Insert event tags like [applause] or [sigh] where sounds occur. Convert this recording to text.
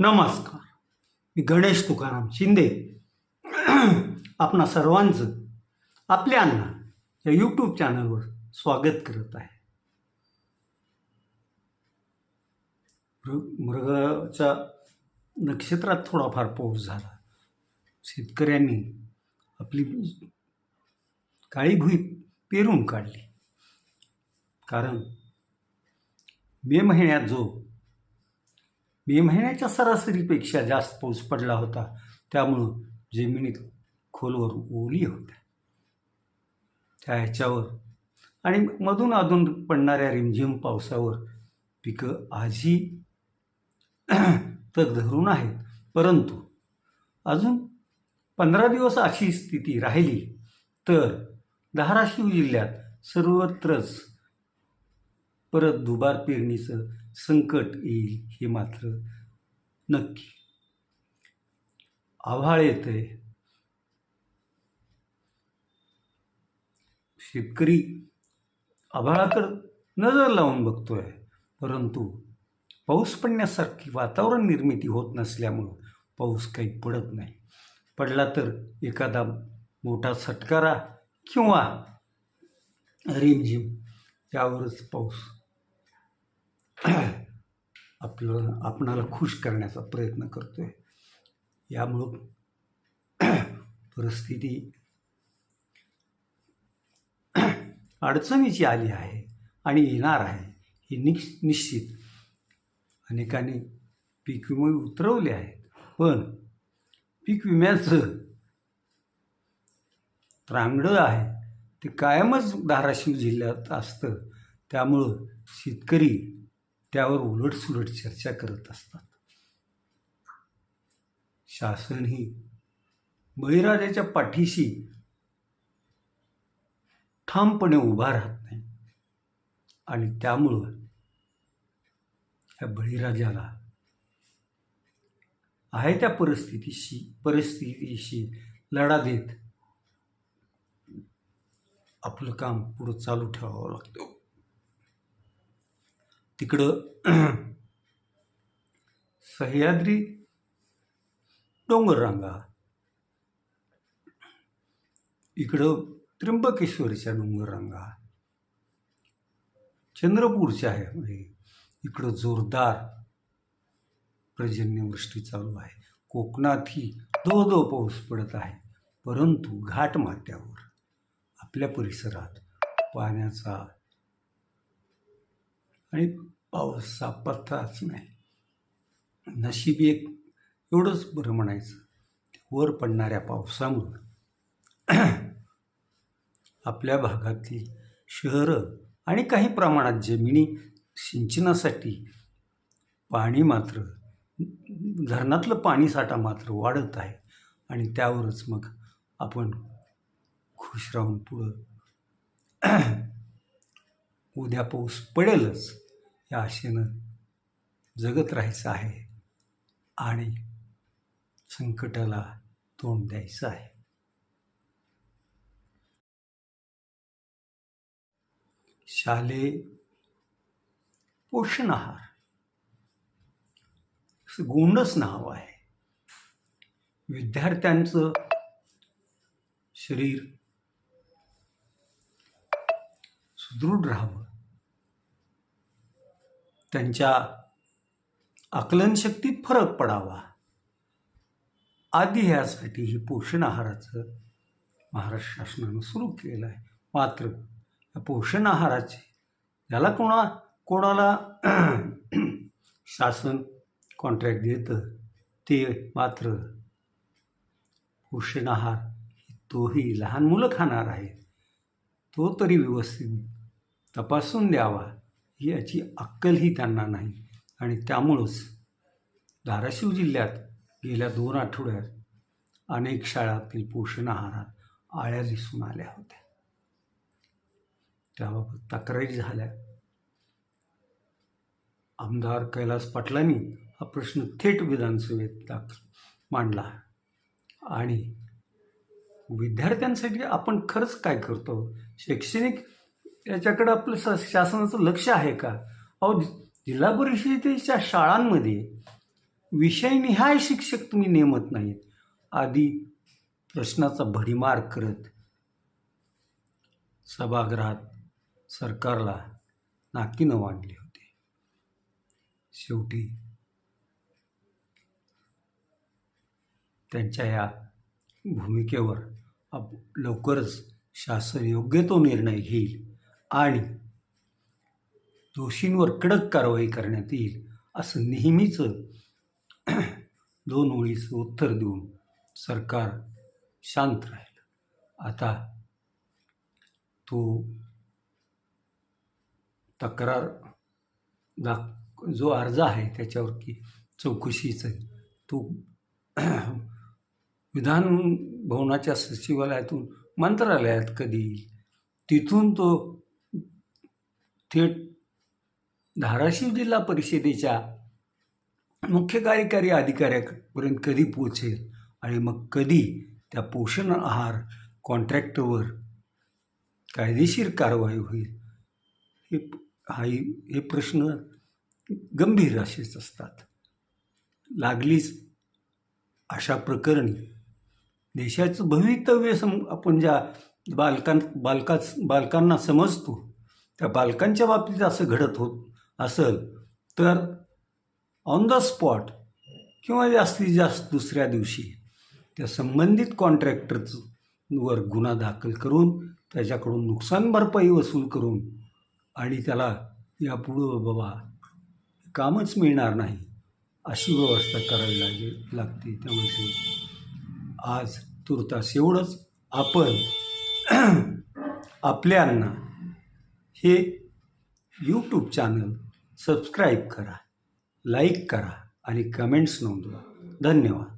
नमस्कार. मी गणेश तुकाराम शिंदे. आपणा सर्वांचं आपल्या अण्णा या यूट्यूब चॅनलवर स्वागत करत आहे. मृ मृगाच्या नक्षत्रात थोडाफार पाऊस झाला. शेतकऱ्यांनी आपली काळी भुई पेरून काढली. कारण मे महिन्यात जो मे महिन्याच्या सरासरीपेक्षा जास्त पाऊस पडला होता. त्यामुळं जमिनीत खोलवर ओली होत्या. त्या ह्याच्यावर आणि मधून अधून पडणाऱ्या रिमझिम पावसावर पिकं आजही तग धरून आहेत. परंतु अजून पंधरा दिवस अशी स्थिती राहिली तर धाराशिव जिल्ह्यात सर्वत्रच परत दुबार पेरणीचं संकट येईल हे मात्र नक्की. आभाळ आहे शेतकरी आभाळाकडं नजर लावून बघतोय परंतु पाऊस पडण्यासारखी वातावरण निर्मिती होत नसल्यामुळं पाऊस काही पडत नाही. पडला तर एखादा मोठा सटकारा किंवा रिमझिम यावरच पाऊस [clears throat] आपलं आपणाला खुश करण्याचा प्रयत्न करतो आहे यामुळं [clears throat] परिस्थिती [clears throat] अडचणीची आली आहे आणि येणार आहे. हे निश निश्चित अनेकांनी पीक विमे उतरवले आहेत. पण पीक विम्याचं त्रांगडं आहे ते कायमच धाराशिव जिल्ह्यात असतं. त्यामुळं शेतकरी त्यावर उलटसुलट चर्चा करत असतात. शासन ही बळीराजाच्या पाठीशी ठामपणे उभा राहत नाही आणि त्यामुळं या बळीराजाला आहे त्या परिस्थितीशी परिस्थितीशी लढा देत आपलं काम पुढं चालू ठेवावं लागतं. तिकडं [clears throat] सह्याद्री डोंगररांगा. इकडं त्र्यंबकेश्वरच्या डोंगररांगा. चंद्रपूरच्या आहे म्हणजे इकडं जोरदार पर्जन्यवृष्टी चालू आहे. कोकणातही दो दो पाऊस पडत आहे परंतु घाटमाथ्यावर आपल्या परिसरात पाण्याचा आणि पाऊस सापडताच नाही. नशीब एक एवढंच बरं म्हणायचं. वर पडणाऱ्या पावसामुळं आपल्या भागातील शहरं आणि काही प्रमाणात जमिनी सिंचनासाठी पाणी मात्र धरणातलं पाणीसाठा मात्र वाढत आहे आणि त्यावरच मग आपण खुश राहून पुढं उद्या पाऊस पडेलच या आशेनं जगत राहायचं आहे आणि संकटाला तोंड द्यायचं आहे. शालेय पोषण आहार. गोंडस गोंडच नाव आहे. विद्यार्थ्यांचं शरीर सुदृढ राहावं. त्यांच्या आकलनशक्तीत फरक पडावा. आदी ह्यासाठी ही पोषण आहाराचं महाराष्ट्र शासनानं सुरू केलेलं आहे मात्र या पोषण आहाराचे याला कोणा कोणाला [clears throat] शासन कॉन्ट्रॅक्ट देतं ते मात्र पोषण आहार तोही लहान मुलं खाणार आहे तो तरी व्यवस्थित तपासून द्यावा. ही याची अक्कलही त्यांना नाही. आणि त्यामुळंच धाराशिव जिल्ह्यात गेल्या दोन आठवड्यात अनेक शाळातील पोषण आहारात आळ्या दिसून आल्या होत्या. त्याबाबत तक्रारी झाल्या. आमदार कैलास पाटलांनी हा प्रश्न थेट विधानसभेत दाख मांडला. आणि विद्यार्थ्यांसाठी आपण खरंच काय करतो? शैक्षणिक याच्याकडं आपलं स शासनाचं लक्ष आहे का? अहो जिल्हा परिषदेच्या शाळांमध्ये विषयनिहाय शिक्षक तुम्ही नेमत नाहीत. आधी प्रश्नाचा भडीमार करत सभागृहात सरकारला नाकीनं वाढले होते. शेवटी त्यांच्या या भूमिकेवर आप लवकरच शासन योग्य तो निर्णय घेईल. आणि दोषींवर कडक कारवाई करण्यात येईल असं नेहमीचं दोन ओळीचं उत्तर देऊन सरकार शांत राहील. आता तो तक्रार दाख जो अर्ज आहे त्याच्यावर की चौकशीचं तो विधान भवनाच्या सचिवालयातून मंत्रालयात कधी येईल? तिथून तो थेट धाराशिव जिल्हा परिषदेच्या मुख्य कार्यकारी अधिकाऱ्यापर्यंत कधी पोचेल आणि मग कधी त्या पोषण आहार कॉन्ट्रॅक्टरवर कायदेशीर कारवाई होईल हे हाही हे प्रश्न गंभीर असेच असतात. लागलीच अशा प्रकरणी देशाचं भवितव्य सम आपण ज्या बालकां बालकाच बालकांना समजतो त्या बालकांच्या बाबतीत असं घडत होत असेल तर ऑन द स्पॉट किंवा जास्तीत जास्त दुसऱ्या दिवशी त्या संबंधित कॉन्ट्रॅक्टरवर वर गुन्हा दाखल करून त्याच्याकडून नुकसान भरपाई वसूल करून आणि त्याला यापुढं बाबा कामच मिळणार नाही अशी व्यवस्था करावी लागेल लागते. त्यामुळे आज तुर्तास एवढंच. आपण [clears throat] आपल्यांना हे यूट्यूब चॅनल सबस्क्राईब करा लाईक करा आणि कमेंट्स नोंदवा. धन्यवाद.